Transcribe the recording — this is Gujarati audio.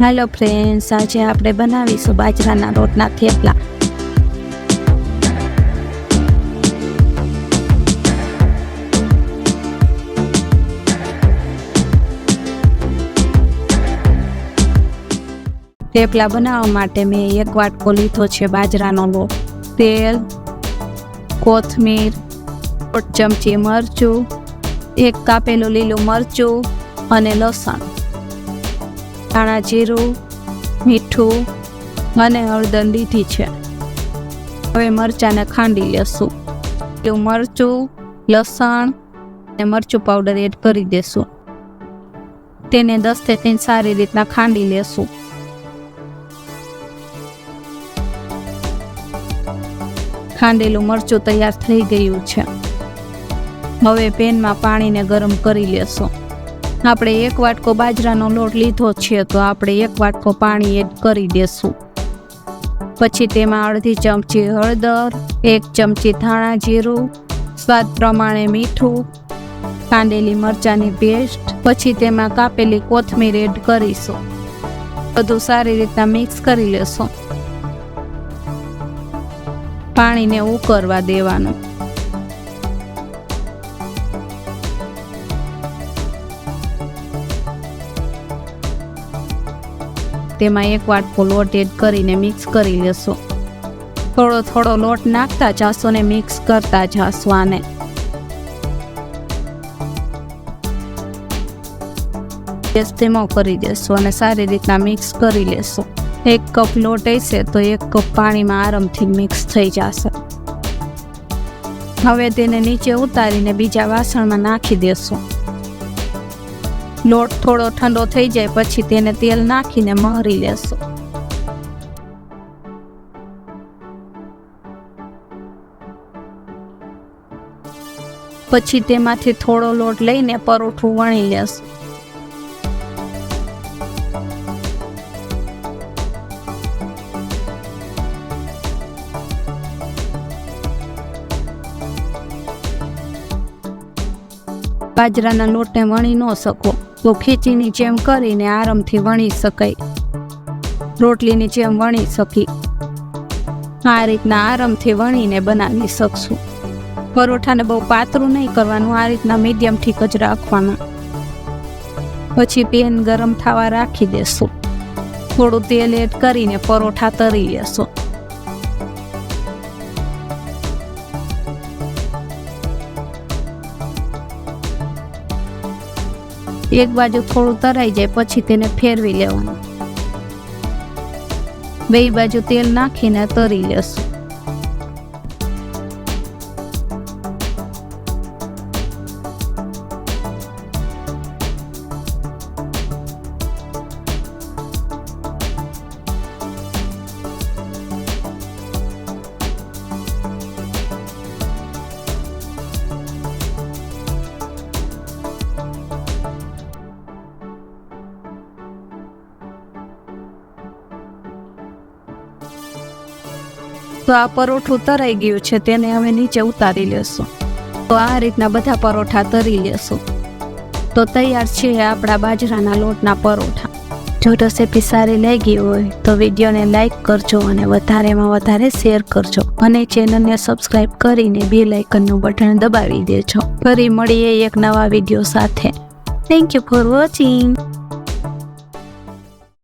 હાલો ફ્રેન્ડ્સ આજે આપણે બનાવીશું બાજરાના રોટના થેપલા. થેપલા બનાવવા માટે મેં એક વાટકો લીધો છે બાજરાનો લોટ તેલ, કોથમીર ચમચી મરચું, એક કાપેલું લીલું મરચું અને લસણ. ધાણા જીરું, મીઠું અને હળદર લીધી છે. હવે મરચાંને ખાંડી લેશું. એટલું મરચું, લસણ અને મરચું પાવડર એડ કરી દેશું. તેને દસથી થઈને સારી રીતના ખાંડી લેશું. ખાંડેલું મરચું તૈયાર થઈ ગયું છે. હવે પેનમાં પાણીને ગરમ કરી લેશું. આપણે એક વાટકો બાજરાનો લોટ લીધો છે, તો આપણે એક વાટકો પાણી એડ કરી દેશું. પછી તેમાં અડધી ચમચી હળદર, એક ચમચી ધાણા જીરું, સ્વાદ પ્રમાણે મીઠું, કાંદેલી મરચાંની પેસ્ટ, પછી તેમાં કાપેલી કોથમીર એડ કરીશું. બધું સારી રીતના મિક્સ કરી લેશું. પાણીને ઉકળવા દેવાનું. તેમાં એક વાટકો લોટ એડ કરીને મિક્સ કરી લેશો. થોડો થોડો લોટ નાખતા જાશો ને મિક્સ કરતા જાશો આને. ગેસ ધીમો કરી દેશો અને સારી રીતના મિક્સ કરી લેશો. એક કપ લોટ હશે તો એક કપ પાણીમાં આરામથી મિક્સ થઈ જશે. હવે તેને નીચે ઉતારીને બીજા વાસણમાં નાખી દેશો. લોટ થોડો ઠંડો થઈ જાય, પછી તેને તેલ નાખીને મહરી લેશો. પછી તેમાંથી થોડો લોટ લઈને પરોઠું વણી લેશો. બાજરાના લોટને વણી ન શકો. તો ખીચીની જેમ કરીને આરામથી વણી શકાય. રોટલીની જેમ વણી શકી. આ રીતના આરામથી વણીને બનાવી શકશું. પરોઠાને બહુ પાતળું નહીં કરવાનું, આ રીતના મીડિયમ ઠીક જ રાખવાના. પછી પેન ગરમ થવા રાખી દેશું. થોડું તેલ એડ કરીને પરોઠા તરી લેશું. એક બાજુ થોડું તરાઈ જાય, પછી તેને ફેરવી લેવાનું. બે બાજુ તેલ નાખીને તરી લેશું. તો આ પરોઠું તરાઈ ગયું છે, તેને હવે નીચે ઉતારી લેશું. તો આ રીતના બધા પરોઠા તરી લેશું. તો તૈયાર છે આપણા બાજરાના લોટના પરોઠા. જો રેસીપી સારી લાગી હોય, તો વિડીયોને લાઇક કરજો અને વધારેમાં વધારે શેર કરજો. અને ચેનલને સબસ્ક્રાઈબ કરીને બે લાઇકનનું બટન દબાવી દેજો. ફરી મળીએ એક નવા વીડિયો સાથે. Thank you for watching